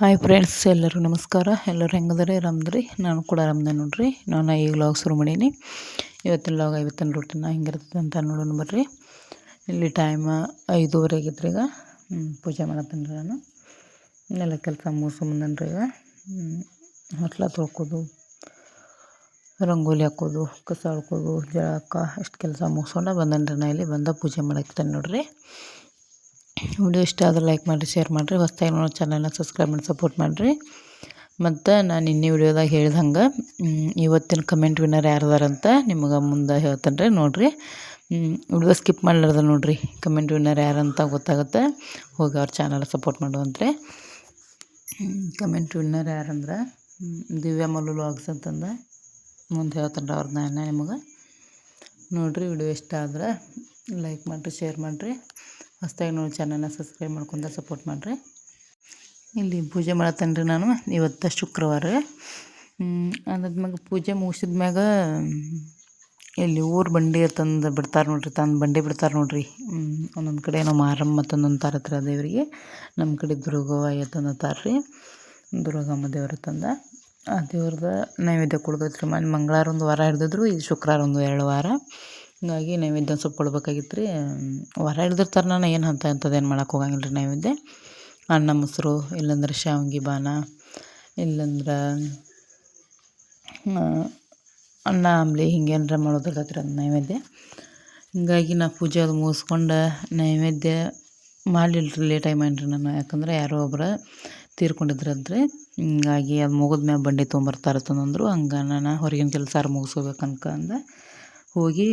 Hi friends ಎಲ್ಲರೂ ನಮಸ್ಕಾರ. ಎಲ್ಲರೂ ಹೆಂಗದ್ರಿ ಆರಾಮದ್ರಿ ನಾನು ಕೂಡ ಆರಾಮದೆ ನೋಡ್ರಿ. ನಾನು ಈಗ ಲಾಗ್ ಶುರು ಮಾಡೀನಿ. ಇವತ್ತಿನ ಲಾಗ್ ಇವತ್ತಿನ ರೂಟಿನ ಹೆಂಗಿರ್ತದೆ ಅಂತ ನೋಡೋಣ ಬರ್ರಿ. ಇಲ್ಲಿ ಟೈಮ್ ಐದೂವರೆ ಆಗಿದ್ರಿ ಈಗ. ಪೂಜೆ ಮಾಡತ್ತೀನಿ ನಾನು. ಎಲ್ಲ ಕೆಲಸ ಮುಗಿಸ್ಕೊಂಬಂದನ್ರಿ ಈಗ ಹೊಟ್ಲ ತೊಳ್ಕೊದು, ರಂಗೋಲಿ ಹಾಕೋದು, ಕಸ ಹಾಕೋದು ಜಳಕ ಅಷ್ಟು ಕೆಲಸ ಮುಗಿಸ್ಕೊಂಡು ರೀ ನಾ ಇಲ್ಲಿ ಬಂದ ಪೂಜೆ ಮಾಡಕ್ಕೆ ನೋಡ್ರಿ. ವಿಡಿಯೋ ಇಷ್ಟ ಆದರೆ ಲೈಕ್ ಮಾಡಿರಿ ಶೇರ್ ಮಾಡಿರಿ. ಹೊಸ್ದಾಗಿ ನೋಡೋ ಚಾನಲ್ನ ಸಬ್ಸ್ಕ್ರೈಬ್ ಮಾಡಿ ಸಪೋರ್ಟ್ ಮಾಡಿರಿ. ಮತ್ತು ನಾನು ಇನ್ನೇ ವಿಡಿಯೋದಾಗ ಹೇಳ್ದಂಗೆ ಇವತ್ತಿನ ಕಮೆಂಟ್ ವಿನ್ನರ್ ಯಾರದಾರಂತ ನಿಮಗೆ ಮುಂದೆ ಹೇಳ್ತೇನೆ ರೀ ನೋಡಿರಿ. ವಿಡಿಯೋ ಸ್ಕಿಪ್ ಮಾಡ್ಲಾರ್ದ ನೋಡಿರಿ ಕಮೆಂಟ್ ವಿನ್ನರ್ ಯಾರಂತ ಗೊತ್ತಾಗುತ್ತೆ. ಹೋಗಿ ಅವ್ರ ಚಾನಲ್ ಸಪೋರ್ಟ್ ಮಾಡುವಂತ್ರಿ. ಕಮೆಂಟ್ ವಿನ್ನರ್ ಯಾರಂದ್ರೆ ದಿವ್ಯ ಮಲ್ಲು ಲಾಗ್ಸ್ ಅಂತಂದ, ಮುಂದೆ ಹೇಳ್ತಾರೆ ರೀ ಅವ್ರನ್ನ ನಾನು ನಿಮಗೆ. ನೋಡಿರಿ ವಿಡಿಯೋ ಇಷ್ಟ ಆದ್ರೆ ಲೈಕ್ ಮಾಡಿರಿ ಶೇರ್ ಮಾಡಿರಿ. ಹೊಸ್ತಾಗಿ ನೋಡಿ ಚಾನಲ್ನ ಸಬ್ಸ್ಕ್ರೈಬ್ ಮಾಡ್ಕೊಂಡು ಸಪೋರ್ಟ್ ಮಾಡಿರಿ. ಇಲ್ಲಿ ಪೂಜೆ ಮಾಡತ್ತೇನೆ ರೀ ನಾನು, ಇವತ್ತು ಶುಕ್ರವಾರ. ಅದಾದ್ಮ್ಯಾಗ ಪೂಜೆ ಮುಗಿಸಿದ ಮ್ಯಾಗ ಇಲ್ಲಿ ಊರು ಬಂಡಿ ತಂದು ಬಿಡ್ತಾರೆ ನೋಡ್ರಿ, ತಂದು ಬಂಡಿ ಬಿಡ್ತಾರೆ ನೋಡ್ರಿ. ಒಂದೊಂದು ಕಡೆ ಏನೋ ಮಾರಮ್ಮ ತಂದು ತಾರತ್ರ ದೇವರಿಗೆ ನಮ್ಮ ಕಡೆ ದುರ್ಗವ್ವ ತಂದತಾರ ರೀ. ದುರ್ಗಮ್ಮ ದೇವ್ರ ತಂದ. ಆ ದೇವ್ರದ ನೈವೇದ್ಯ ಕೊಡ್ಬೇಕ್ರಿ ಮನೆ ಮಂಗಳವಾರ ಒಂದು ವಾರ ಹಿಡ್ದಿದ್ರು ಇದು ಶುಕ್ರವಾರ ಒಂದು ಎರಡು ವಾರ. ಹಿಂಗಾಗಿ ನೈವೇದ್ಯ ಒಂದು ಸ್ವಲ್ಪ ಕೊಡ್ಬೇಕಾಗಿತ್ತು ರೀ. ವಾರ ಹಿಡ್ದಿರ್ತಾರೆ ನಾನು, ಏನು ಅಂತ ಅಂಥದ್ದೇನು ಮಾಡೋಕೆ ಹೋಗಂಗಿಲ್ಲ ರೀ ನೈವೇದ್ಯ. ಅಣ್ಣ ಮೊಸರು, ಇಲ್ಲಂದ್ರೆ ಶಾವಂಗಿ ಬಾನ ಇಲ್ಲಂದ್ರೆ ಅನ್ನ ಅಂಬ್ಲಿ ಹಿಂಗೇನಾರ ಮಾಡೋದಿರ್ತೈತೆ ಅದು ನೈವೇದ್ಯ. ಹಿಂಗಾಗಿ ನಾ ಪೂಜೆ ಅದು ಮುಗಿಸ್ಕೊಂಡು ನೈವೇದ್ಯ ಮಾಡಲಿಲ್ಲ ರೀ ಲೇಟಾಗಿ ಮಾಡಿರಿ ನಾನು. ಯಾಕಂದ್ರೆ ಯಾರೋ ಒಬ್ರು ತೀರ್ಕೊಂಡಿದ್ರಂತ್ರಿ. ಹಿಂಗಾಗಿ ಅದು ಮುಗಿದ್ಮ್ಯಾಗ ಬಂಡಿ ತೊಗೊಂಬರ್ತಾರೆ ಅಂತಂದ್ರು. ಹಂಗೆ ನಾನು ಹೊರಗಿನ ಕೆಲಸ ಮುಗಿಸ್ಕೋಬೇಕು ಅನ್ಕಂದು ಹೋಗಿ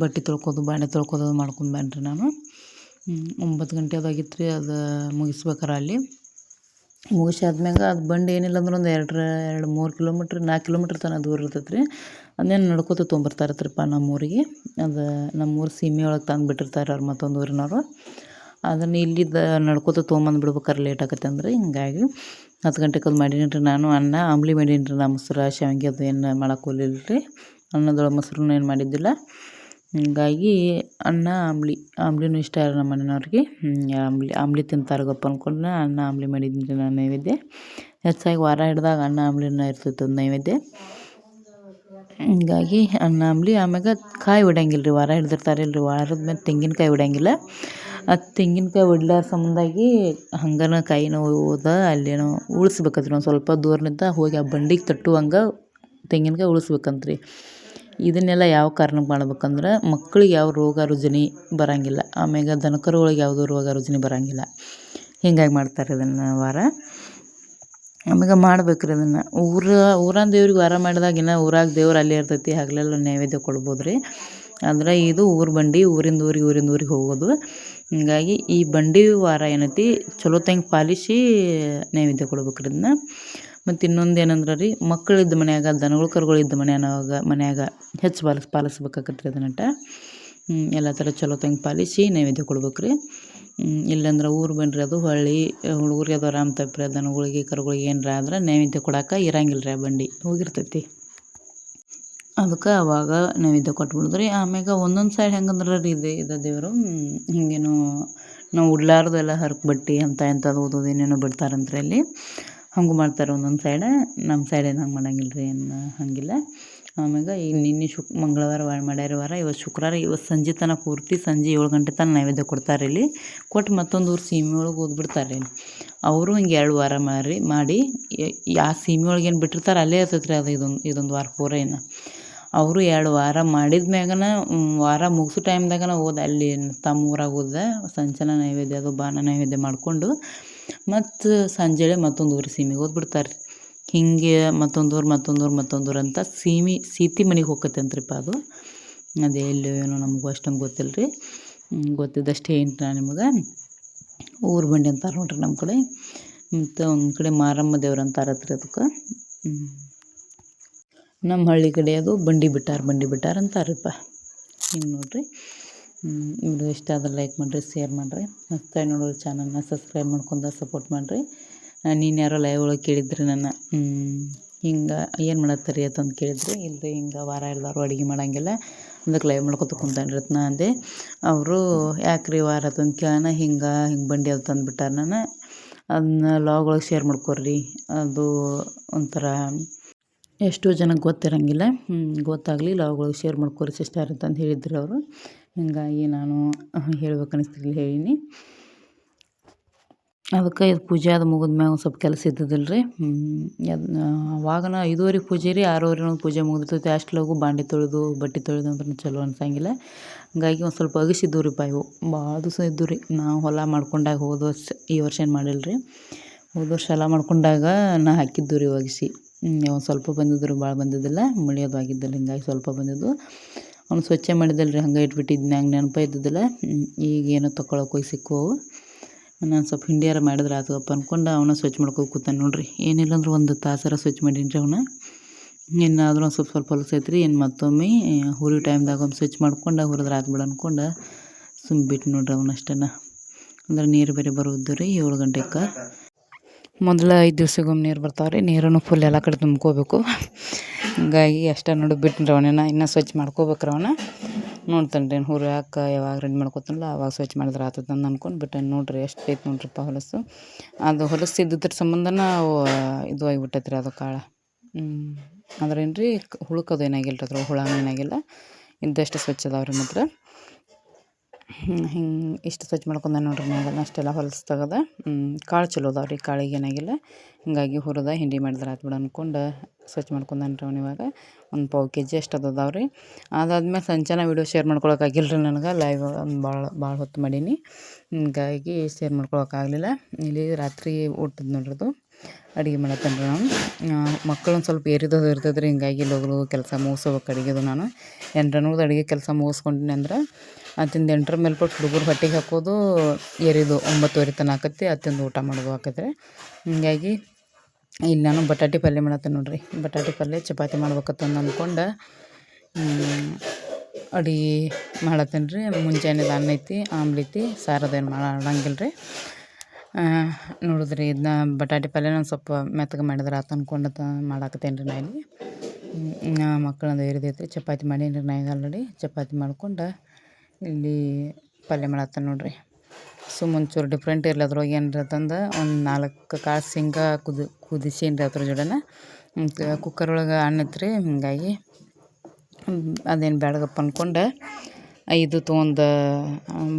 ಬಟ್ಟೆ ತೊಳ್ಕೋದು ಬಾಣೆ ತೊಳ್ಕೋದು ಅದು ಮಾಡ್ಕೊಂಡು ಬಂದ್ರಿ ನಾನು. ಒಂಬತ್ತು ಗಂಟೆದಾಗಿತ್ತು ರೀ ಅದು ಮುಗಿಸ್ಬೇಕಾರೆ ಅಲ್ಲಿ. ಮುಗಿಸಿ ಆದ್ಮ್ಯಾಗ ಅದು ಬಂಡಿ ಏನಿಲ್ಲ ಅಂದ್ರೆ ಒಂದು ಎರಡು ಎರಡು ಮೂರು ಕಿಲೋಮೀಟ್ರ್, ನಾಲ್ಕು ಕಿಲೋಮೀಟ್ರ್ ತನಕ ದೂರ ಇರ್ತೈತೆ ರೀ ಅದನ್ನೇನು ನಡ್ಕೋತ ತೊಗೊಂಬರ್ತಾರತ್ರಪ್ಪ ನಮ್ಮೂರಿಗೆ. ಅದು ನಮ್ಮೂರು ಸೀಮೆ ಒಳಗೆ ತಂದು ಬಿಟ್ಟಿರ್ತಾರೆ ಅವ್ರು ಮತ್ತೊಂದು ಊರಿನವರು. ಅದನ್ನು ಇಲ್ಲಿದ್ದ ನಡ್ಕೋತ ತೊಗೊಂಬಂದು ಬಿಡ್ಬೇಕಾರೆ ಲೇಟ್ ಆಗತ್ತೆ ಅಂದ್ರೆ ಹಿಂಗಾಗಿ ಹತ್ತು ಗಂಟೆಗೆ ಅದು ಮಾಡೀನಿ ರೀ ನಾನು, ಅನ್ನ, ಆಮ್ಲಿ ಮಾಡೀನಿ ರೀ ನಾ ಮೊಸರು ಶಾವಿಗೆ ಅದು ಏನು ಮಾಡೋಕೆ ಹೋಗ್ಲಿಲ್ಲ ರೀ ಅನ್ನದೊಳಗೆ ಮೊಸರನ್ನ ಏನು ಮಾಡಿದ್ದಿಲ್ಲ. ಹಿಂಗಾಗಿ ಅನ್ನ, ಆಮ್ಲಿ. ಆಮ್ಲಿನು ಇಷ್ಟ ನಮ್ಮ ಮನೆಯವ್ರಿಗೆ ಆಮ್ಲಿ. ಆಮ್ಲಿ ತಿಂತಾರೆ ಗಪ್ಪ ಅಂದ್ಕೊಂಡು ಅನ್ನ, ಆಮ್ಲಿ ಮಾಡಿದ್ದೀನಿ ನಾನು ನೈವೇದ್ಯ. ಹೆಚ್ಚಾಗಿ ವಾರ ಹಿಡ್ದಾಗ ಅನ್ನ, ಆಮ್ಲಿನ ಇರ್ತೈತೆ ಅದು ನೈವೇದ್ಯ. ಹಿಂಗಾಗಿ ಅನ್ನ, ಆಮ್ಲಿ. ಆಮ್ಯಾಗ ಕಾಯಿ ಹೊಡ್ಯಂಗಿಲ್ಲ ರೀ, ವಾರ ಹಿಡ್ದಿರ್ತಾರೆ ಇಲ್ರಿ. ವಾರದ ಮೇಲೆ ತೆಂಗಿನಕಾಯಿ ಹೊಡ್ಯಂಗಿಲ್ಲ ಆ ತೆಂಗಿನಕಾಯಿ ಬಿಡ್ಲಾರ ಸಂಬಂಧಾಗಿ ಹಂಗನ ಕಾಯಿನ ಹೋದ, ಅಲ್ಲೇನೋ ಉಳಿಸ್ಬೇಕತ್ರಿ. ಒಂದು ಸ್ವಲ್ಪ ದೂರನಿಂದ ಹೋಗಿ ಆ ಬಂಡಿಗೆ ತಟ್ಟುವಂಗೆ ತೆಂಗಿನಕಾಯಿ ಉಳಿಸ್ಬೇಕಂತ್ರಿ. ಇದನ್ನೆಲ್ಲ ಯಾವ ಕಾರಣಕ್ಕೆ ಮಾಡ್ಬೇಕಂದ್ರೆ ಮಕ್ಳಿಗೆ ಯಾವ ರೋಗ ರುಜಿನ ಬರಂಗಿಲ್ಲ, ಆಮ್ಯಾಗ ದನಕರುಗಳಿಗೆ ಯಾವುದೂ ರೋಗ ರುಜಿನ ಬರೋಂಗಿಲ್ಲ. ಹೀಗಾಗಿ ಮಾಡ್ತಾರೆ ಇದನ್ನು ವಾರ. ಆಮೇಲೆ ಮಾಡ್ಬೇಕು ರೀ ಅದನ್ನು. ಊರ, ಊರಾನ ದೇವ್ರಿಗೆ ವಾರ ಮಾಡಿದಾಗ ಇನ್ನು ಊರಾಗ ದೇವ್ರು ಅಲ್ಲೇ ಇರ್ತೈತಿ, ಹಗಲೆಲ್ಲ ನೈವೇದ್ಯ ಕೊಡ್ಬೋದು ರೀ ಅಂದ್ರೆ ಇದು ಊರು ಬಂಡಿ, ಊರಿಂದ ಊರಿಗೆ ಊರಿಂದ ಊರಿಗೆ ಹೋಗೋದು. ಹೀಗಾಗಿ ಈ ಬಂಡಿ ವಾರ ಏನೈತಿ, ಚಲೋ ತಂಗೆ ಪಾಲಿಸಿ ನೈವೇದ್ಯ ಕೊಡ್ಬೇಕು ರೀ ಇದನ್ನ. ಮತ್ತು ಇನ್ನೊಂದು ಏನಂದ್ರೆ ರೀ ಮಕ್ಕಳಿದ್ದ ಮನ್ಯಾಗ, ದನಗಳು ಕರುಗಳಿದ್ದ ಮನ್ಯಾಗ ಮನ್ಯಾಗ ಹೆಚ್ಚು ಪಾಲಿಸ್ ಪಾಲಿಸ್ಬೇಕಾಗತ್ತೆ ರೀ ಅದನ್ನಟ ಎಲ್ಲ ಥರ ಚಲೋ ತಂಗೆ ಪಾಲಿಸಿ ನೈವೇದ್ಯ ಕೊಡ್ಬೇಕು ರೀ ಇಲ್ಲಂದ್ರೆ ಊರು ಬನ್ರಿ ಅದು ಹೊಳ್ಳಿ, ಹುಡುಗರಿಗೆ ಅದು ಆರಾಮ್ ತಪ್ಪ್ರಿ ದನಗಳಿಗೆ, ಕರುಗಳಿಗೆ ಏನರ ಆದ್ರೆ ನೈವೇದ್ಯ ಕೊಡಕ್ಕೆ ಇರಂಗಿಲ್ಲ ರೀ ಬಂಡಿ, ಹೋಗಿರ್ತೈತಿ. ಅದಕ್ಕೆ ಅವಾಗ ನೈವೇದ್ಯ ಕೊಟ್ಬಿಡಿದ್ರಿ. ಆಮ್ಯಾಗ ಒಂದೊಂದು ಸೈಡ್ ಹೆಂಗಂದ್ರೆ ರೀ ಇದು ಇದು ದೇವರು ಹಿಂಗೇನು ನಾವು ಉಡ್ಲಾರ್ದು ಎಲ್ಲ ಹರಕು ಬಟ್ಟೆ ಅಂತ ಎಂಥದ್ದು ಓದೋದು ಏನೇನೋ ಬಿಡ್ತಾರಂತ್ರಿ ಅಲ್ಲಿ. ಹಂಗೂ ಮಾಡ್ತಾರೆ ಒಂದೊಂದು ಸೈಡ ನಮ್ಮ ಸೈಡ್ ಏನು ಹಂಗೆ ಮಾಡಂಗಿಲ್ಲ ರೀ ಏನು ಹಂಗಿಲ್ಲ. ಆಮ್ಯಾಗ ಈಗ ನಿನ್ನೆ ಶುಕ್, ಮಂಗಳವಾರ ಮಾಡ್ಯಾರ ವಾರ, ಇವತ್ತು ಶುಕ್ರವಾರ, ಇವತ್ತು ಸಂಜೆ ತನಕ ಪೂರ್ತಿ ಸಂಜೆ ಏಳು ಗಂಟೆ ತನಕ ನೈವೇದ್ಯ ಕೊಡ್ತಾರೆ ಇಲ್ಲಿ. ಕೊಟ್ಟು ಮತ್ತೊಂದು ಊರು ಸೀಮೆ ಒಳಗೆ ಓದ್ಬಿಡ್ತಾರೆ ರೀ ಅವರು ಹಿಂಗೆ ಎರಡು ವಾರ ಮಾರಿ, ಮಾಡಿ ಯಾವ ಸೀಮೆ ಒಳಗೆ ಏನು ಬಿಟ್ಟಿರ್ತಾರೆ ಅಲ್ಲೇ ಇರ್ತೈತೆ ರೀ ಅದು ಇದೊಂದು ಇದೊಂದು ವಾರ ಪೂರ ಏನು ಅವರು ಎರಡು ವಾರ ಮಾಡಿದ ಮ್ಯಾಗನ ವಾರ ಮುಗಿಸೋ ಟೈಮ್ದಾಗನ ಹೋದ ಅಲ್ಲಿ ತಮ್ಮ ಊರಾಗ ಹೋದ ಸಂಚನ ನೈವೇದ್ಯ ಅದು ಬಾನ ನೈವೇದ್ಯ ಮಾಡಿಕೊಂಡು ಮತ್ತು ಸಂಜೆಳೆ ಮತ್ತೊಂದು ಊರು ಸೀಮೆಗೆ ಹೋಗ್ಬಿಡ್ತಾರೆ ಹಿಂಗೆ ಮತ್ತೊಂದು ಊರು ಮತ್ತೊಂದು ಊರು ಮತ್ತೊಂದು ಊರು ಅಂತ ಸೀಮಿ, ಸೀತಿ ಮನೆಗೆ ಹೋಗತ್ತಂತ್ರಿಪ್ಪ ಅದು. ಅದೇ ಎಲ್ಲೋ ಏನೋ ನಮಗೂ ಅಷ್ಟೊಂದು ಗೊತ್ತಿಲ್ಲ ರೀ ಗೊತ್ತಿದ್ದಷ್ಟೇ ಏನು ನಾ ನಿಮಗೆ. ಊರು ಬಂಡಿ ಅಂತಾರೆ ನೋಡ್ರಿ ನಮ್ಮ ಕಡೆ. ಮತ್ತು ಒಂದು ಕಡೆ ಮಾರಮ್ಮ ದೇವ್ರು ಅಂತಾರತ್ರಿ ಅದಕ್ಕೆ ನಮ್ಮ ಹಳ್ಳಿ ಕಡೆ ಅದು ಬಂಡಿ ಬಿಟ್ಟಾರ ಬಂಡಿ ಬಿಟ್ಟಾರ ಅಂತಾರಪ್ಪ ಹಿಂಗೆ ನೋಡ್ರಿ. ವಿಡಿಯೋ ಇಷ್ಟ ಆದ್ರೆ ಲೈಕ್ ಮಾಡಿರಿ ಶೇರ್ ಮಾಡಿರಿ. ಮಸ್ತಾಗಿ ನೋಡೋರು ಚಾನಲ್ನ ಸಬ್ಸ್ಕ್ರೈಬ್ ಮಾಡ್ಕೊಂಡು ಸಪೋರ್ಟ್ ಮಾಡಿರಿ. ನೀನು ಯಾರೋ ಲೈವ್ ಒಳಗೆ ಕೇಳಿದ್ರಿ ನನ್ನ. ಹಿಂಗೆ ಏನು ಮಾಡತ್ತೀರಿ ಅಂತಂದು ಕೇಳಿದ್ರಿ. ಇಲ್ಲರಿ ಹಿಂಗೆ ವಾರ ಎಲ್ಲರೂ ಅಡುಗೆ ಮಾಡೋಂಗಿಲ್ಲ. ಅದಕ್ಕೆ ಲೈವ್ ಮಾಡ್ಕೊತ ನಾ ಅಂದೆ. ಅವರು ಯಾಕ್ರಿ ವಾರ ಅಂತಂದು ಕೇಳೋಣ ಹಿಂಗೆ ಹಿಂಗೆ ಬಂಡಿ ಅದು ತಂದುಬಿಟ್ಟಾರ ನಾನು ಅದನ್ನ ಲಾಗ್ ಒಳಗೆ ಶೇರ್ ಮಾಡ್ಕೊರಿ. ಅದು ಒಂಥರ ಎಷ್ಟೋ ಜನಕ್ಕೆ ಗೊತ್ತಿರಂಗಿಲ್ಲ. ಗೊತ್ತಾಗಲಿ ಒಳಗೆ ಶೇರ್ ಮಾಡ್ಕೊರಿ ಸಿಸ್ಟರ್ ಅಂತಂದು ಹೇಳಿದ್ರು ಅವರು. ಹೀಗಾಗಿ ನಾನು ಹೇಳ್ಬೇಕು ಅನಿಸ್ತಿರ್ಲಿಲ್ಲ ಹೇಳೀನಿ. ಅದಕ್ಕೆ ಇದು ಪೂಜೆ ಅದು ಮುಗಿದ ಮ್ಯಾಗ ಸ್ವಲ್ಪ ಕೆಲಸ ಇದ್ದದಿಲ್ಲ ರೀ ಅವಾಗನ ಐದುವರೆಗೆ ಪೂಜೆ ರೀ ಆರೂವರೆ ಪೂಜೆ ಮುಗಿದಿರ್ತೈತಿ. ಅಷ್ಟು ಲಘು ಬಾಂಡಿ ತೊಳೆದು, ಬಟ್ಟೆ ತೊಳೆದು ಅಂದ್ರೆ ಚಲೋ ಅನ್ಸಂಗಿಲ್ಲ. ಹಂಗಾಗಿ ಒಂದು ಸ್ವಲ್ಪ ಅಗಸಿದ್ದವು ರೀ ಪಾಯು ಭಾಳ ದಿವಸ ಇದ್ದು ರೀ ನಾವು ಹೊಲ ಮಾಡ್ಕೊಂಡಾಗ ಹೋದ ವರ್ಷ ಈ ವರ್ಷ ಏನು ಮಾಡಿಲ್ಲ ರೀ ಹೋದ ವರ್ಷ ಮಾಡ್ಕೊಂಡಾಗ ನಾ ಹಾಕಿದ್ದು ರೀ ಒಗಿಸಿ ಒಂದು ಸ್ವಲ್ಪ ಬಂದಿದ್ರು ಭಾಳ ಬಂದಿದ್ದಿಲ್ಲ. ಮುಳಿಯೋದು ಆಗಿದ್ದಿಲ್ಲ, ಹಿಂಗಾಗಿ ಸ್ವಲ್ಪ ಬಂದಿದ್ದು. ಅವ್ನು ಸ್ವಚ್ಛ ಮಾಡಿದ್ದಲ್ಲ ರೀ ಹಂಗೆ ಇಟ್ಬಿಟ್ಟಿದ್ದು ನಂಗೆ ನೆನಪು ಇದ್ದಿದ್ದಿಲ್ಲ. ಈಗ ಏನೋ ತೊಗೊಳಕ್ಕೆ ಹೋಗಿ ಸಿಕ್ಕವು. ನಾನು ಸ್ವಲ್ಪ ಹಿಂಡಿಯಾರ ಮಾಡಿದ್ರೆ ಆತಪ್ಪ ಅಂದ್ಕೊಂಡು ಅವನ ಸ್ವಚ್ಛ ಮಾಡ್ಕೊ ಕೂತಾನೆ ನೋಡ್ರಿ. ಏನಿಲ್ಲ ಅಂದ್ರೆ ಒಂದು ತಾಸರ ಸ್ವಚ್ಛ ಮಾಡೀನಿ ರೀ ಅವನ. ಇನ್ನಾದರೂ ಒಂದು ಸ್ವಲ್ಪ ಸ್ವಲ್ಪ ಹೊಲಸ ಐತ್ರಿ ಇನ್ನು ಮತ್ತೊಮ್ಮೆ ಹುರಿ ಟೈಮ್ದಾಗ ಒಂದು ಸ್ವಚ್ಛ ಮಾಡ್ಕೊಂಡು ಹುರಿದ್ರೆ ಆತು ಬಿಡು ಅಂದ್ಕೊಂಡು ಸುಮ್ಮ ಬಿಟ್ಟು ನೋಡ್ರಿ ಅವನಷ್ಟೇನ ಅಂದ್ರೆ ನೀರು ಬೇರೆ ಬರೋದು ರೀ ಏಳು ಗಂಟೆಗೆ ಮೊದಲು ಐದು ದಿವ್ಸಕ್ಕೊಮ್ಮೆ ನೀರು ಬರ್ತಾವೆ ರೀ ನೀರನ್ನು ಫುಲ್ ಎಲ್ಲ ಕಡೆ ತುಂಬ್ಕೋಬೇಕು. ಹಿಂಗಾಗಿ ಅಷ್ಟೇ ನೋಡಿ ಬಿಟ್ಟು ಅವನೇನ ಇನ್ನೂ ಸ್ವಚ್ಛ ಮಾಡ್ಕೋಬೇಕು ಅವನ ನೋಡ್ತಾನೆ ರೀ ಹುರಿ ಹಾಕ ಯಾವಾಗ ರೆಡಿ ಮಾಡ್ಕೊತಾನಲ್ಲ, ಅವಾಗ ಸ್ವಚ್ಛ ಮಾಡಿದ್ರೆ ಆತದ ಅಂತ ಅಂದ್ಕೊಂಡು ಬಿಟ್ಟೆ ನೋಡಿರಿ ಎಷ್ಟು ಐತೆ ನೋಡ್ರಿಪ್ಪ ಹೊಲಸು. ಅದು ಹೊಲಸು ಇದ್ದಿದ್ರ ಸಂಬಂಧನ ಇದು ಆಗಿಬಿಟ್ಟೈತೆ ರೀ ಅದು ಕಾಳು. ಅದ್ರೇನು ರೀ ಹುಳುಕದು ಏನಾಗಿಲ್ಲ ರೀ ಅದ್ರ ಹುಳನೂ ಏನಾಗಿಲ್ಲ ಇದ್ದಷ್ಟು ಸ್ವಚ್ಛ ಅದಾವೆ ರೀ ಮಾತ್ರ. ಹಿಂಗೆ ಇಷ್ಟು ಸ್ವಚ್ಛ ಮಾಡ್ಕೊಂಡೆ ನೋಡ್ರಿ ಮ್ಯಾಗ ಅಷ್ಟೆಲ್ಲ ಹೊಲಸು ತೆಗೆದ. ಕಾಳು ಚಲೋ ಅದಾವೆ ರೀ, ಕಾಳಿಗೆ ಏನಾಗಿಲ್ಲ. ಹಿಂಗಾಗಿ ಹುರಿದ ಹಿಂಡಿ ಮಾಡಿದ್ರೆ ಆಯ್ತು ಬಿಡು ಅಂದ್ಕೊಂಡು ಸ್ವಚ್ಛ ಮಾಡ್ಕೊಂಡಾನೆ ರೀ ಅವ್ನು ಇವಾಗ. ಒಂದು ಪಾವು ಕೆ ಜಿ ಅಷ್ಟು ಅದಾವೆ ರೀ. ಅದಾದ್ಮೇಲೆ ಸಂಚನ ವೀಡಿಯೋ ಶೇರ್ ಮಾಡ್ಕೊಳಕ್ಕಾಗಿಲ್ಲ ರೀ ನನಗೆ ಲೈವ್ ಭಾಳ ಭಾಳ ಹೊತ್ತು ಮಾಡೀನಿ. ಹಿಂಗಾಗಿ ಶೇರ್ ಮಾಡ್ಕೊಳಕ್ಕಾಗಲಿಲ್ಲ ಇಲ್ಲಿ ರಾತ್ರಿ ಊಟದ ನೋಡ್ರಿ ಅದು ಅಡುಗೆ ಮಾಡತ್ತೇನೆ ನಾನು. ಮಕ್ಕಳು ಒಂದು ಸ್ವಲ್ಪ ಏರಿದೋದು ಇರ್ತದೆ ರೀ ಹಿಂಗಾಗಿ ಲಗು ಕೆಲಸ ಮುಗಿಸ್ಬೇಕು ಅಡುಗೆದು ನಾನು. ಎಂಟು ಅಡುಗೆ ಕೆಲಸ ಮುಗಿಸ್ಕೊಂಡಿನಿ ಅಂದ್ರೆ, ಅತ್ತಿಂದ ಎಂಟರ ಮೇಲ್ಪಟ್ಟು ಹುಡುಗರು ಹೊಟ್ಟೆಗೆ ಹಾಕೋದು ಏರಿದು ಒಂಬತ್ತುವರೆ ತನಕ ಆಕತ್ತಿ ಅತ್ತಿಂದ ಊಟ ಮಾಡೋದು ಹಾಕಿದ್ರೆ. ಹೀಗಾಗಿ ಇಲ್ಲಿ ನಾನು ಬಟಾಟೆ ಪಲ್ಯ ಮಾಡತ್ತೇನೆ ನೋಡ್ರಿ. ಬಟಾಟೆ ಪಲ್ಯ ಚಪಾತಿ ಮಾಡ್ಬೇಕತ್ತಂದು ಅಂದ್ಕೊಂಡು ಅಡುಗೆ ಮಾಡತ್ತೇನೆ ರೀ ಮುಂಜಾನೆದು ಅನ್ನ ಐತಿ, ಆಮ್ಲೈತಿ ಸಾರದೇನು ಮಾಡಂಗಿಲ್ಲ ರೀ ನೋಡಿದ್ರಿ ಇದನ್ನ ಬಟಾಟೆ ಪಲ್ಯನ ಒಂದು ಸ್ವಲ್ಪ ಮೆತ್ತಗೆ ಮಾಡಿದ್ರೆ ಆತು ಅಂದ್ಕೊಂಡು ಮಾಡಾಕತ್ತೇನೆ ರೀ ನಾ ಇಲ್ಲಿ. ಮಕ್ಕಳಂದು ಇರಿದೈತೆ ಚಪಾತಿ ಮಾಡೀನಿ ರೀ ನಾ ಈಗ ಆಲ್ರೆಡಿ ಚಪಾತಿ ಮಾಡ್ಕೊಂಡು ಇಲ್ಲಿ ಪಲ್ಯ ಮಾಡತ್ತೆ ನೋಡಿರಿ. ಸುಮ್ಮ ಒಂಚೂರು ಡಿಫ್ರೆಂಟ್ ಇರಲಿ ಅದ್ರೊಳಗೆ ಏನಾರ ತಂದು ಒಂದು ನಾಲ್ಕು ಕಾಳು ಶೇಂಗಾ ಕುದಿ ಕುದಿಸೀನಿ ರೀ ಅದ್ರ ಜೋಡನೆ. ಕುಕ್ಕರ್ ಒಳಗೆ ಅನ್ನ ಇತ್ತು ರೀ ಹೀಗಾಗಿ ಅದೇನು ಬ್ಯಾಡಗಪ್ಪ ಅಂದ್ಕೊಂಡು ಇದು ತೊಗೊಂಡು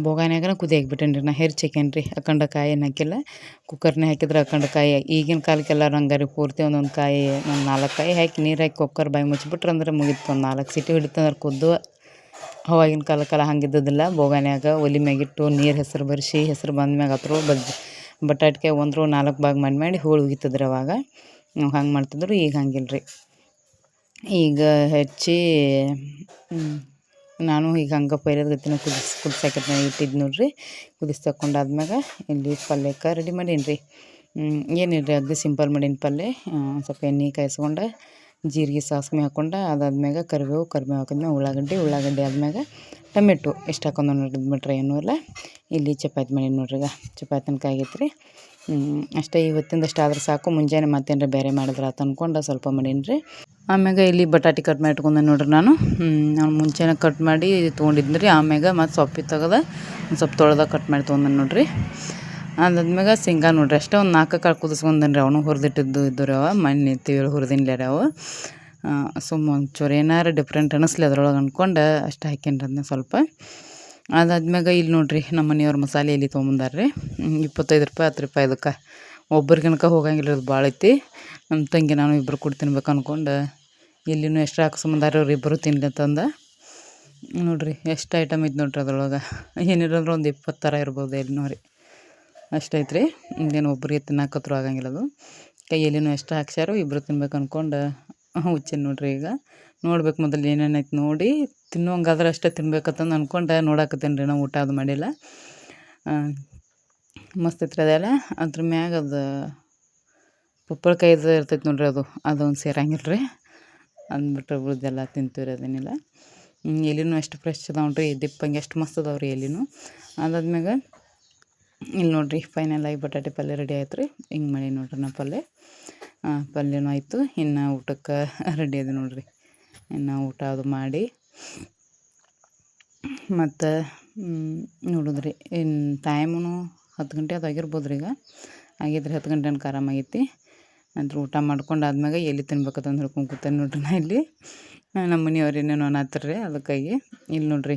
ಬೋಗಾನ್ಯಾಗನ ಕುದಿ ಹಾಕ್ಬಿಟ್ಟೇನೆ ರೀ ನಾ ಹೆರ್ಚಾಕೇನಿ ರೀ ಅಖಂಡ ಕಾಯಿ ಏನು ಹಾಕಿಲ್ಲ ಕುಕ್ಕರ್ನೇ ಹಾಕಿದ್ರೆ ಅಖಂಡ ಕಾಯಿ, ಈಗಿನ ಕಾಲಕ್ಕೆಲ್ಲ ಹಂಗಾರಿ ಪೂರ್ತಿ ಒಂದೊಂದು ಕಾಯಿ, ಒಂದು ನಾಲ್ಕು ಕಾಯಿ ಹಾಕಿ ನೀರು ಹಾಕಿ ಕುಕ್ಕರ್ ಬಾಯಿ ಮುಚ್ಚಿಬಿಟ್ರೆ ಅಂದ್ರೆ ಮುಗೀತು ಒಂದು ನಾಲ್ಕು ಸಿಟಿ ಹಿಡಿತಂದ್ರೆ ಕುದ್ದು. ಅವಾಗಿನ ಕಾಲಕ್ಕೆಲ್ಲ ಹಂಗೆ ಇದ್ದಿದ್ದಿಲ್ಲ ಬೋಗಾನ್ಯಾಗ ಒಲೆ ಮ್ಯಾಗಿಟ್ಟು ನೀರು ಹೆಸರು ಬರ್ಸಿ, ಹೆಸರು ಬಂದ್ಮ್ಯಾಗ ಹತ್ರ ಬಜ್ಜಿ ಬಟಾಟ್ಗೆ ಒಂದ್ರ ನಾಲ್ಕು ಭಾಗ ಮಾಡಿ ಮಾಡಿ ಹೋಳು ಉಗಿತಿದ್ರು ಅವಾಗ. ಹಂಗೆ ಮಾಡ್ತಿದ್ರು, ಈಗ ಹಂಗಿಲ್ಲ ರೀ ಈಗ ಹೆಚ್ಚಿ ನಾನು ಈಗ ಹಂಗೆ ಪೈರದ ಗತಿನ ಕುದಿಸ್ ಕುದಿಸಾಕತ್ತ ಇಟ್ಟಿದ್ದು ನೋಡ್ರಿ. ಕುದಿಸಿ ತಕೊಂಡಾದ್ಮ್ಯಾಗ ಇಲ್ಲಿ ಪಲ್ಯಕ್ಕೆ ರೆಡಿ ಮಾಡೀನಿ ರೀ ಏನಿಲ್ಲ ಅಗ್ದಿ ಸಿಂಪಲ್ ಮಾಡೀನಿ ಪಲ್ಯ. ಸ್ವಲ್ಪ ಎಣ್ಣೆ ಕಾಯಿಸ್ಕೊಂಡು, ಜೀರಿಗೆ ಸಾಸ್ಮೆ ಹಾಕ್ಕೊಂಡು ಅದಾದ್ಮ್ಯಾಗ ಕರಿಬೇವು ಕರಿಬೇವು ಹಾಕಿದ್ಮ್ಯಾಗ ಉಳ್ಳಾಗಡ್ಡಿ ಉಳ್ಳಾಗಡ್ಡಿ ಆದ್ಮ್ಯಾಗ ಟೊಮೆಟೊ ಎಷ್ಟು ಹಾಕೊಂಡು ನೋಡಿದ್ ಬಿಟ್ರೆ ಏನೂ ಇಲ್ಲ. ಇಲ್ಲಿ ಚಪಾತಿ ಮಾಡೀನಿ ನೋಡ್ರಿ ಈಗ. ಚಪಾತಿನ ರೀ ಅಷ್ಟೇ ಇವತ್ತಿಂದಷ್ಟು ಆದ್ರೆ ಸಾಕು. ಮುಂಜಾನೆ ಮತ್ತೇನ್ರ ಬೇರೆ ಮಾಡಿದ್ರೆ ಆತು ಅಂದ್ಕೊಂಡು ಸ್ವಲ್ಪ ಮಾಡೀನಿ ರೀ ಆಮ್ಯಾಗ ಇಲ್ಲಿ ಬಟಾಟಿ ಕಟ್ ಮಾಡಿ ಇಟ್ಕೊಂಡೆ ನೋಡ್ರಿ ನಾನು. ನಾನು ಮುಂಚೆನೇ ಕಟ್ ಮಾಡಿ ತೊಗೊಂಡಿದ್ನಿ ರೀ ಆಮ್ಯಾಗ ಮತ್ತು ಸೊಪ್ಪಿ ತೆಗೆದ ಒಂದು ಸ್ವಲ್ಪ ತೊಳ್ದ ಕಟ್ ಮಾಡಿ ತೊಗೊಂಡೆ ನೋಡ್ರಿ. ಅದಾದ್ಮ್ಯಾಗ ಶೇಂಗಾ ನೋಡ್ರಿ, ಅಷ್ಟೇ ಒಂದು ನಾಲ್ಕು ಕಾಳು ಕುದಿಸ್ಕೊಂಡೇನಿ ರೀ ಅವನು ಹುರಿದಿಟ್ಟಿದ್ದು ಇದ್ದು ಅವ, ಮಣ್ಣು ತಿಳಿ ಹುರಿದಿನ್ಲೆ ರೀ ಅವು. ಸುಮ್ಮ ಒಂಚೂರು ಏನಾರು ಡಿಫ್ರೆಂಟ್ ಅನ್ನಿಸ್ಲಿ ಅದ್ರೊಳಗೆ ಅಂದ್ಕೊಂಡು ಅಷ್ಟು ಹಾಕ್ಯನ್ರಿ ಅದನ್ನ ಸ್ವಲ್ಪ. ಅದಾದ್ಮ್ಯಾಗ ಇಲ್ಲಿ ನೋಡ್ರಿ, ನಮ್ಮ ಮನೆಯವ್ರ ಮಸಾಲೆ ಇಲ್ಲಿ ತೊಗೊಂಬಂದಾರ ರೀ ಇಪ್ಪತ್ತೈದು ರೂಪಾಯಿ, ಹತ್ತು ರೂಪಾಯಿ ಅದಕ್ಕೆ. ಒಬ್ಬರಿಗೆ ಹೋಗಂಗಿಲ್ಲ ಅದು ಭಾಳ ಐತಿ. ನಮ್ಮ ತಂಗಿ, ನಾನು ಇಬ್ಬರು ಕೂಡ ತಿನ್ಬೇಕು ಅಂದ್ಕೊಂಡು ಇಲ್ಲಿನೂ ಎಷ್ಟು ಹಾಕ್ಸ್ಕೊಂಬಂದಾರ ಅವ್ರು ಇಬ್ಬರು ಅಂತಂದು. ನೋಡಿರಿ, ಎಷ್ಟು ಐಟಮ್ ಐತೆ ನೋಡ್ರಿ ಅದ್ರೊಳಗೆ. ಏನಿರಂದ್ರೆ ಒಂದು ಇಪ್ಪತ್ತು ಥರ ಇರ್ಬೋದು ಎಲ್ಲಿನೂ ರೀ ಅಷ್ಟೈತೆ ರೀ ಇನ್ನೇನು ಒಬ್ಬರಿಗೆ ತಿನ್ನಕತ್ರು ಆಗಂಗಿಲ್ಲ ಅದು. ಕೈಯಲ್ಲಿನೂ ಎಷ್ಟು ಹಾಕ್ಸ್ಯಾರೋ ಇಬ್ಬರು ತಿನ್ಬೇಕು ಅಂದ್ಕೊಂಡು ಹುಚ್ಚೇನು ನೋಡ್ರಿ ಈಗ. ನೋಡ್ಬೇಕು ಮೊದಲು ಏನೇನೈತೆ ನೋಡಿ. ತಿನ್ನೋಂಗಾದ್ರೆ ಅಷ್ಟೇ ತಿನ್ಬೇಕಂತಂದು ಅಂದ್ಕೊಂಡು ನೋಡಾಕತ್ತೇನೆ ರೀ ನಾವು ಊಟ ಅದು ಮಾಡಿಲ್ಲ. ಮಸ್ತ್ ಐತ್ರಿ ಅದೆಲ್ಲ. ಅದ್ರ ಮ್ಯಾಗ ಅದು ಪಪ್ಪಳಕಾಯಿದು ಇರ್ತೈತೆ ನೋಡ್ರಿ ಅದು. ಅದೊಂದು ಸೇರಂಗಿಲ್ಲ ರೀ ಅಂದ್ಬಿಟ್ರೆ ಉಳ್ದೆಲ್ಲ ತಿಂತೀವಿ ಅದೇನಿಲ್ಲ ಎಲೆನೂ ಎಷ್ಟು ಫ್ರೆಶ್ ಅದಾವೆ ನೋಡ್ರಿ ದಿಪ್ಪಂಗೆ ಎಷ್ಟು ಮಸ್ತ್ ಅದಾವೆ ರೀ ಎಲೆನೂ. ಅದಾದ್ಮ್ಯಾಗ ಇಲ್ಲಿ ನೋಡಿರಿ ಫೈನಲ್ ಆಗಿ ಬಟಾಟೆ ಪಲ್ಯ ರೆಡಿ ಆಯ್ತು ರೀ ಹಿಂಗೆ ಮಾಡಿ ನೋಡ್ರಿ ನಾ ಪಲ್ಯ. ಪಲ್ಯನೂ ಆಯಿತು. ಇನ್ನು ಊಟಕ್ಕೆ ರೆಡಿ ಅದ ನೋಡಿರಿ. ಇನ್ನು ಊಟ ಅದು ಮಾಡಿ. ಮತ್ತು ನೋಡಿದ್ರಿ. ಇನ್ನು ಟೈಮೂ ಹತ್ತು ಗಂಟೆ ಅದು ಆಗಿರ್ಬೋದು ರೀ ಈಗ. ಆಗಿದ್ರೆ ಹತ್ತು ಗಂಟೆ ತನಕ ಆರಾಮಾಗೈತಿ ನಂತರ ಊಟ ಮಾಡ್ಕೊಂಡು ಆದ್ಮ್ಯಾಗ ಎಲ್ಲಿ ತಿನ್ಬೇಕಂತ ಹೇಳ್ಕೊಂಡು ಕೂತೇನೆ ನೋಡ್ರಿ ನಾ ಇಲ್ಲಿ. ನಮ್ಮ ಮನೆಯವ್ರು ಏನೇನೋ ಅನ್ನತ್ತಾರ್ರಿ ಅದಕ್ಕಾಗಿ. ಇಲ್ಲಿ ನೋಡ್ರಿ.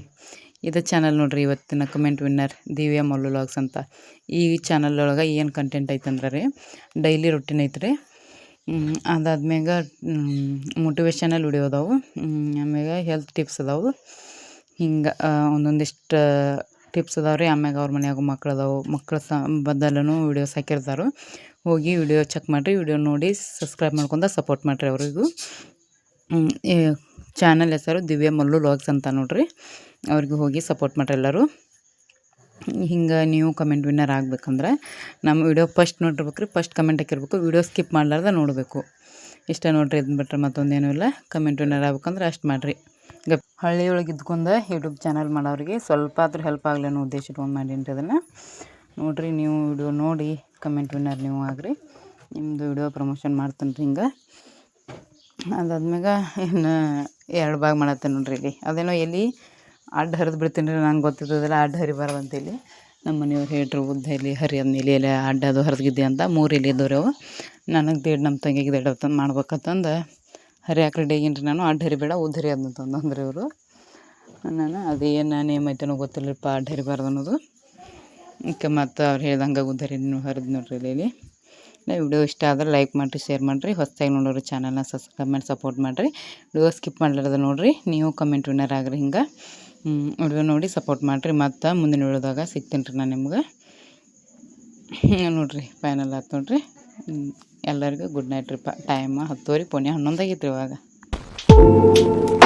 ಇದು ಚಾನಲ್ ನೋಡ್ರಿ ಇವತ್ತಿನ comment winner Divya Mallu logs ಅಂತ. ಈ ಚಾನಲ್ ಒಳಗೆ ಏನು ಕಂಟೆಂಟ್ ಐತಂದ್ರೆ ರೀ ಡೈಲಿ ರೊಟ್ಟಿನ ಐತ್ರಿ. ಅದಾದ್ಮ್ಯಾಗ ಮೋಟಿವೇಶನಲ್ ವಿಡಿಯೋ ಅದಾವು. ಆಮ್ಯಾಗ ಹೆಲ್ತ್ ಟಿಪ್ಸ್ ಅದಾವು. ಹಿಂಗೆ ಒಂದೊಂದಿಷ್ಟು ಟಿಪ್ಸ್ ಅದಾವೆ ರೀ. ಆಮ್ಯಾಗ ಅವ್ರ ಮನ್ಯಾಗ ಮಕ್ಳು ಅದಾವು. ಮಕ್ಳ ಸ ಬದಲೂ ವೀಡಿಯೋಸ್ ಹಾಕಿರ್ತಾರೆ. ಹೋಗಿ ವಿಡಿಯೋ ಚೆಕ್ ಮಾಡಿರಿ. ವಿಡಿಯೋ ನೋಡಿ ಸಬ್ಸ್ಕ್ರೈಬ್ ಮಾಡ್ಕೊಂಡು ಸಪೋರ್ಟ್ ಮಾಡಿರಿ ಅವ್ರಿಗೂ. ಚಾನಲ್ ಹೆಸರು ದಿವ್ಯ ಮಲ್ಲು ಲಾಗ್ಸ್ ಅಂತ ನೋಡಿರಿ. ಅವ್ರಿಗೂ ಹೋಗಿ ಸಪೋರ್ಟ್ ಮಾಡಿರಿ ಎಲ್ಲರೂ. ಹಿಂಗೆ ನೀವು ಕಮೆಂಟ್ ವಿನ್ನರ್ ಆಗ್ಬೇಕಂದ್ರೆ ನಮ್ಮ ವಿಡಿಯೋ ಫಸ್ಟ್ ನೋಡಿರ್ಬೇಕು ರೀ ಫಸ್ಟ್ ಕಮೆಂಟ್ ಹಾಕಿರ್ಬೇಕು. ವಿಡಿಯೋ ಸ್ಕಿಪ್ ಮಾಡಲಾರ್ದ ನೋಡಬೇಕು. ಇಷ್ಟ ನೋಡ್ರಿ ಇದನ್ನ ಬಿಟ್ರೆ ಮತ್ತೊಂದೇನೂ ಇಲ್ಲ. ಕಮೆಂಟ್ ವಿನ್ನರ್ ಆಗ್ಬೇಕಂದ್ರೆ ಅಷ್ಟು ಮಾಡಿರಿ. ಹಳ್ಳಿಯೊಳಗೆ ಇದ್ಕೊಂಡು ಯೂಟ್ಯೂಬ್ ಚಾನಲ್ ಮಾಡೋರಿಗೆ ಸ್ವಲ್ಪ ಆದ್ರೂ ಹೆಲ್ಪ್ ಆಗಲಿ ಅನ್ನೋ ಉದ್ದೇಶ ಇಟ್ಕೊಂಡು ಮಾಡೀನಿ ಅದನ್ನು. ನೋಡಿರಿ ನೀವು ವಿಡಿಯೋ ನೋಡಿ ಕಮೆಂಟ್ ವಿನ್ನರ್ ನೀವು ಆಗ್ರಿ. ನಿಮ್ಮದು ವಿಡಿಯೋ ಪ್ರಮೋಷನ್ ಮಾಡ್ತೀನಿ ರೀ ಹಿಂಗೆ. ಅದಾದ್ಮ್ಯಾಗ ಇನ್ನು ಎರಡು ಭಾಗ ಮಾಡತ್ತೆ ನೋಡ್ರಿ ಇಲ್ಲಿ. ಅದೇನೋ ಎಲ್ಲಿ ಅಡ್ಡ ಹರಿದು ಬಿಡ್ತೀನಿ ರೀ, ನಂಗೆ ಗೊತ್ತಿದ್ದದಿಲ್ಲ ಅಡ್ಡ ಹರಿಬಾರ್ದು ಅಂತೇಳಿ ನಮ್ಮ ಮನೆಯವ್ರು ಹೇಳ್ರು ಉದ್ದ ಎಲೆ ಹರಿ ಎಲೆ ಎಲೆ ಅಡ್ಡ ಅದು ಹರಿದಿದ್ದೆ ಅಂತ ಮೂರು ಎಲೆ ಅವು. ನನಗೆ ದೇಡ್ ನಮ್ಮ ತಂಗಿಗೆ ದೇಡ್ ತಂದು ಮಾಡ್ಬೇಕಂತಂದು ಹರಿ ಹಾಕಿ ರೆಡಿ ಆಗೀನಿ ರೀ ನಾನು, ಅಡ್ಡ ಹರಿಬೇಡ ಉದ್ದ ಹರಿ ಅಂತಂದು ಅಂದ್ರೆ ಇವರು. ನಾನು ಅದೇನು ನೇಮ್ ಐತೇನೋ ಗೊತ್ತಿಲ್ಲರಿಪ್ಪ, ಅಡ್ಡ ಹರಿಬಾರ್ದು ಅನ್ನೋದು. ಅದಕ್ಕೆ ಮತ್ತು ಅವ್ರು ಹೇಳ್ದಂಗೆ ಉದ್ದರಿ ನೀವು ಹರಿದು ನೋಡ್ರಿ ಇಲ್ಲಿ. ನಾ ವಿಡಿಯೋ ಇಷ್ಟ ಆದ್ರೆ ಲೈಕ್ ಮಾಡಿರಿ, ಶೇರ್ ಮಾಡಿರಿ, ಹೊಸ್ದಾಗಿ ನೋಡೋರು ಚಾನಲ್ನ ಸಬ್ಸ್ಕ್ರೈಬ್ ಮಾಡಿ, ಸಪೋರ್ಟ್ ಮಾಡಿರಿ. ವಿಡಿಯೋ ಸ್ಕಿಪ್ ಮಾಡಲಾರ್ದು ನೋಡಿರಿ, ನೀವು ಕಮೆಂಟ್ ವಿನ್ನರ್ ಆಗ್ರಿ ಹಿಂಗೆ. ವಿಡಿಯೋ ನೋಡಿ ಸಪೋರ್ಟ್ ಮಾಡಿರಿ. ಮತ್ತು ಮುಂದಿನ ವಿಡಿಯೋದಾಗ ಸಿಗ್ತೀನಿ ರೀ ನಾನು ನಿಮ್ಗೆ ನೋಡಿರಿ ಫೈನಲ್ ಆಯ್ತು ನೋಡಿರಿ. ಎಲ್ಲರಿಗೂ ಗುಡ್ ನೈಟ್ ರೀ ಟೈಮ್ ಹತ್ತುವರೆ, ಪುಣ್ಯ ಹನ್ನೊಂದಾಗಿತ್ತು ಆಗೈತೆ ರೀ ಇವಾಗ.